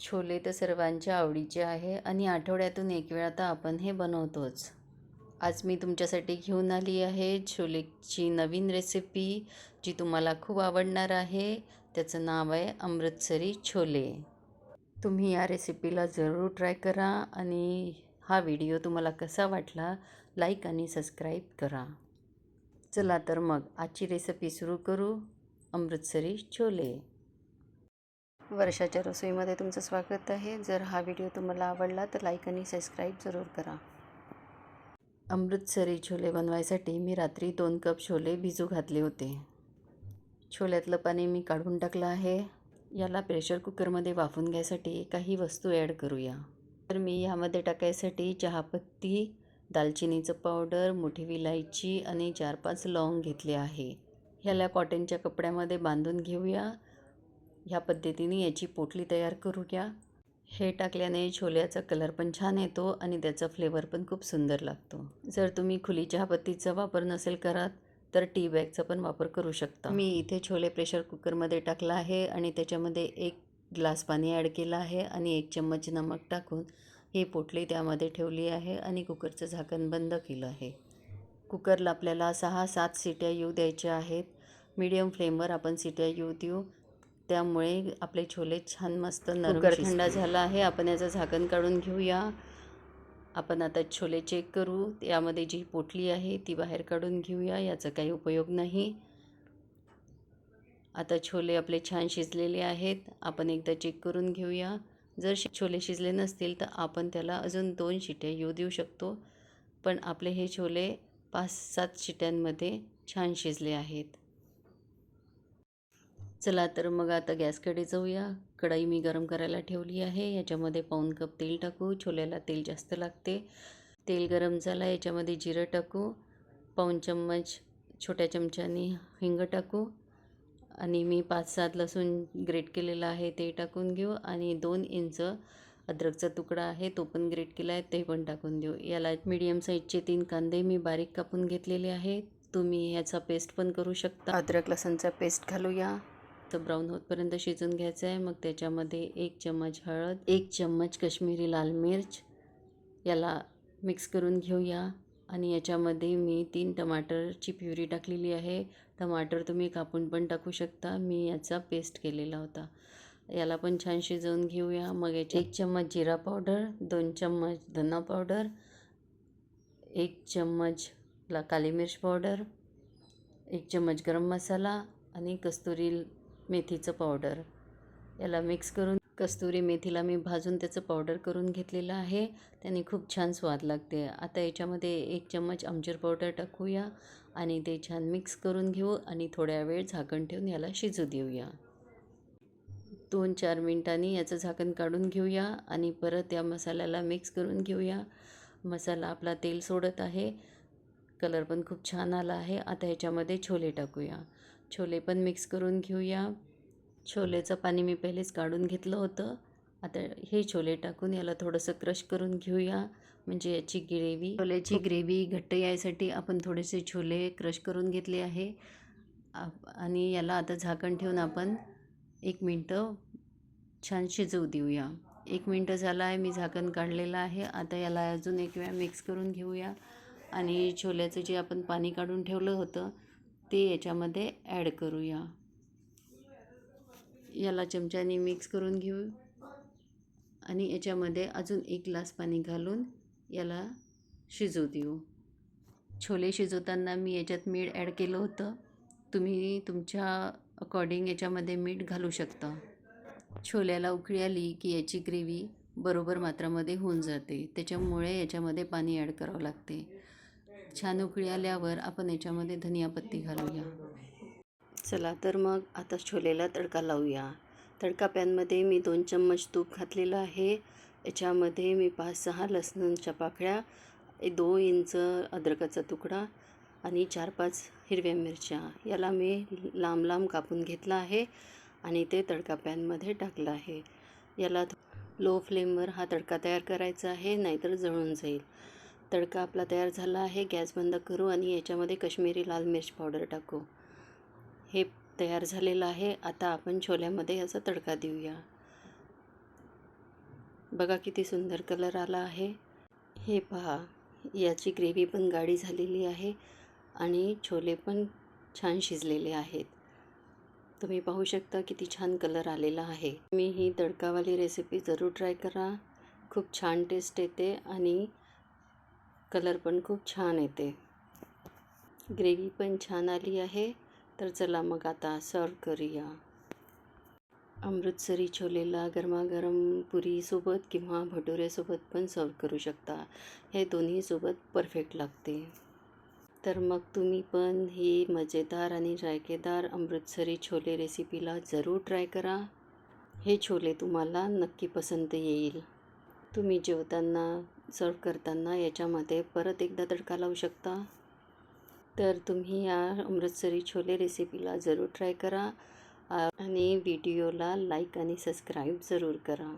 छोले तर सर्वांच्या आवडीचे आहे आणि आठवड्यातून एक वेळा तर आपण हे बनवतोच. आज मी तुमच्यासाठी घेऊन आली आहे छोलेची नवीन रेसिपी जी तुम्हाला खूप आवडणार आहे. त्याचं नाव आहे अमृतसरी छोले. तुम्ही या रेसिपीला जरूर ट्राय करा आणि हा व्हिडिओ तुम्हाला कसा वाटला लाईक आणि सबस्क्राईब करा. चला तर मग आजची रेसिपी सुरू करू. अमृतसरी छोले. वर्षाच्या रसोईमध्ये तुमचं स्वागत आहे. जर हा व्हिडिओ तुम्हाला आवडला तर लाईक आणि सबस्क्राईब जरूर करा. अमृतसरी छोले बनवायसाठी मी रात्री दोन कप छोले भिजू घातले होते. छोल्यातलं पाणी मी काढून टाकलं आहे. याला प्रेशर कुकरमध्ये वाफून घ्यायसाठी काही वस्तू ॲड करूया. तर मी यामध्ये टाकायसाठी चहापत्ती दालचिनीचं पावडर मोठी विलायची आणि चार पाच लवंग घेतले आहे. ह्याला कॉटनच्या कपड्यामध्ये बांधून घेऊया. ह्या पद्धतीने याची पोटली तयार करू घ्या. हे टाकल्याने छोल्याचा कलर पण छान येतो आणि त्याचा फ्लेवर पण खूप सुंदर लागतो. जर तुम्ही खुली चहापत्तीचा वापर नसेल करत तर टी बॅगचा पण वापर करू शकता. मी इथे छोले प्रेशर कुकरमध्ये टाकला आहे आणि त्याच्यामध्ये एक ग्लास पाणी ॲड केलं आहे आणि एक चम्मच नमक टाकून ही पोटली त्यामध्ये ठेवली आहे आणि कुकरचं झाकण बंद केलं आहे. कुकरला आपल्याला सहा सात सिट्या येऊ द्यायच्या आहेत. मीडियम फ्लेमवर आपण सिट्या येऊ देऊ. त्यामुळे आपले छोले छान मस्त कुकर थंड झाला आहे. आपण याचं झाकण काढून घेऊया. आपण आता छोले चेक करू. यामध्ये जी पोटली आहे ती बाहेर काढून घेऊया. याचा काही उपयोग नाही. आता छोले आपले छान शिजलेले आहेत. आपण एकदा चेक करून घेऊया. जर छोले शिजले नसतील तर आपण त्याला अजून दोन शिट्या येऊ देऊ शकतो. पण आपले हे छोले पाच सात शिट्यांमध्ये छान शिजले आहेत. चला तर मग आता गॅसकडे जाऊया. कढई मी गरम करायला ठेवली आहे. याच्यामध्ये पाऊन कप तेल टाकू. छोल्याला तेल जास्त लागते. तेल गरम झाला याच्यामध्ये जिरं टाकू. पाऊन चम्मच छोट्या चमच्याने हिंग टाकू. आणि मी पाच सात लसूण ग्रेट केलेला आहे ते टाकून घेऊ. आणि दोन इंच अद्रकचा तुकडा आहे तो पण ग्रेट केला आहे ते पण टाकून देऊ. याला मीडियम साईजचे तीन कांदे मी बारीक कापून घेतलेले आहेत. तुम्ही ह्याचा पेस्ट पण करू शकता. अद्रक लसणचा पेस्ट घालूया. तर ब्राऊन होतपर्यंत शिजून घ्यायचं आहे मग त्याच्यामध्ये एक चम्मच हळद एक चम्मच कश्मीरी लाल मिर्च याला मिक्स करून घेऊया. आणि याच्यामध्ये मी तीन टमाटरची प्युरी टाकलेली आहे. टमाटर तुम्ही कापून पण टाकू शकता. मी याचा पेस्ट केलेला होता. याला पण छान शिजवून घेऊया. मग याचे एक चम्मच जिरा पावडर दोन चम्मच धना पावडर एक चम्मच ला काली मिर्च पावडर एक चम्मच गरम मसाला आणि कस्तुरी मेथीचं पावडर. याला मिक्स करून कस्तुरी मेथीला मी भाजून त्याचं पावडर करून घेतलेलं आहे. त्याने खूप छान स्वाद लागते. आता याच्यामध्ये एक चम्मच आमचूर पावडर टाकूया आणि ते छान मिक्स करून घेऊ आणि थोड्या वेळ झाकण ठेवून याला शिजू देऊया. दोन चार मिनटांनी याचं झाकण काढून घेऊया आणि परत या मसाल्याला मिक्स करून घेऊया. मसाला आपला तेल सोडत आहे. कलर पण खूप छान आला आहे. आता ह्याच्यामध्ये छोले टाकूया. छोले पण मिक्स करून घेऊया. छोलेचं पाणी मी पहिलेच काढून घेतलं होतं. आता हे छोले टाकून याला थोडंसं क्रश करून घेऊया. म्हणजे याची ग्रेव्ही छोल्याची ग्रेव्ही घट्ट यायसाठी आपण थोडेसे छोले क्रश करून घेतले आहे. आणि याला आता झाकण ठेवून आपण एक मिनटं छान शिजवू देऊया. एक मिनटं झालं आहे मी झाकण काढलेलं आहे. आता याला अजून एक वेळा मिक्स करून घेऊया. आणि छोल्याचं जे आपण पाणी काढून ठेवलं होतं ते याच्यामध्ये ॲड करूया. याला चमच्याने मिक्स करून घेऊ. आणि याच्यामध्ये अजून एक ग्लास पाणी घालून याला शिजू देऊ. छोले शिजवताना मी याच्यात मीठ ॲड केलं होतं. तुम्ही तुमच्या अकॉर्डिंग याच्यामध्ये मीठ घालू शकता. छोल्याला उकळी आली की याची ग्रेव्ही बरोबर मात्रामध्ये होऊन जाते. त्याच्यामुळे याच्यामध्ये पाणी ॲड करावं लागते. छान उकळी आल्यावर आपण याच्यामध्ये धनियापत्ती घालूया. चला तर मग आता छोलेला तडका लावूया. तडका पॅनमध्ये मी दोन चम्मच तूप घातलेलं आहे. याच्यामध्ये मी पाच सहा लसणांच्या पाकळ्या दोन इंच अद्रकाचा तुकडा आणि चार पाच हिरव्या मिरच्या. याला मी लांब लांब कापून घेतला आहे आणि ते तडका पॅनमध्ये टाकलं आहे. याला लो फ्लेमवर हा तडका तयार करायचा आहे नाहीतर जळून जाईल. तडका आपला तयार झाला आहे. गॅस बंद करू आणि याच्यामध्ये कश्मीरी लाल मिर्च पावडर टाकू. हे तयार झालेलं आहे. आता आपण छोल्यामध्ये याचा तडका देऊया. बघा किती सुंदर कलर आला आहे. हे पहा याची ग्रेव्ही पण गाढी झालेली आहे आणि छोले पण छान शिजलेले आहेत. तुम्ही पाहू शकता किती छान कलर आलेला आहे. मी ही तडकावाली रेसिपी जरूर ट्राय करा. खूप छान टेस्ट येते आणि कलर पण खूप छान येते. ग्रेव्ही पण छान आली आहे. तर चला मग आता सर्व करूया. अमृतसरी छोलेला गरमागरम पुरीसोबत किंवा भटुऱ्यासोबत पण सर्व करू शकता. हे दोन्हीसोबत परफेक्ट लागते. तर मग तुम्ही पण ही मजेदार आणि जायकेदार अमृतसरी छोले रेसिपीला जरूर ट्राय करा. हे छोले तुम्हाला नक्की पसंत येईल. तुम्ही जेवताना सर्व करताना याच्यामध्ये परत एकदा तडका लावू शकता. तर तुम्ही या अमृतसरी छोले रेसिपीला जरूर ट्राय करा. आणि व्हिडिओला लाईक आणि सबस्क्राईब जरूर करा.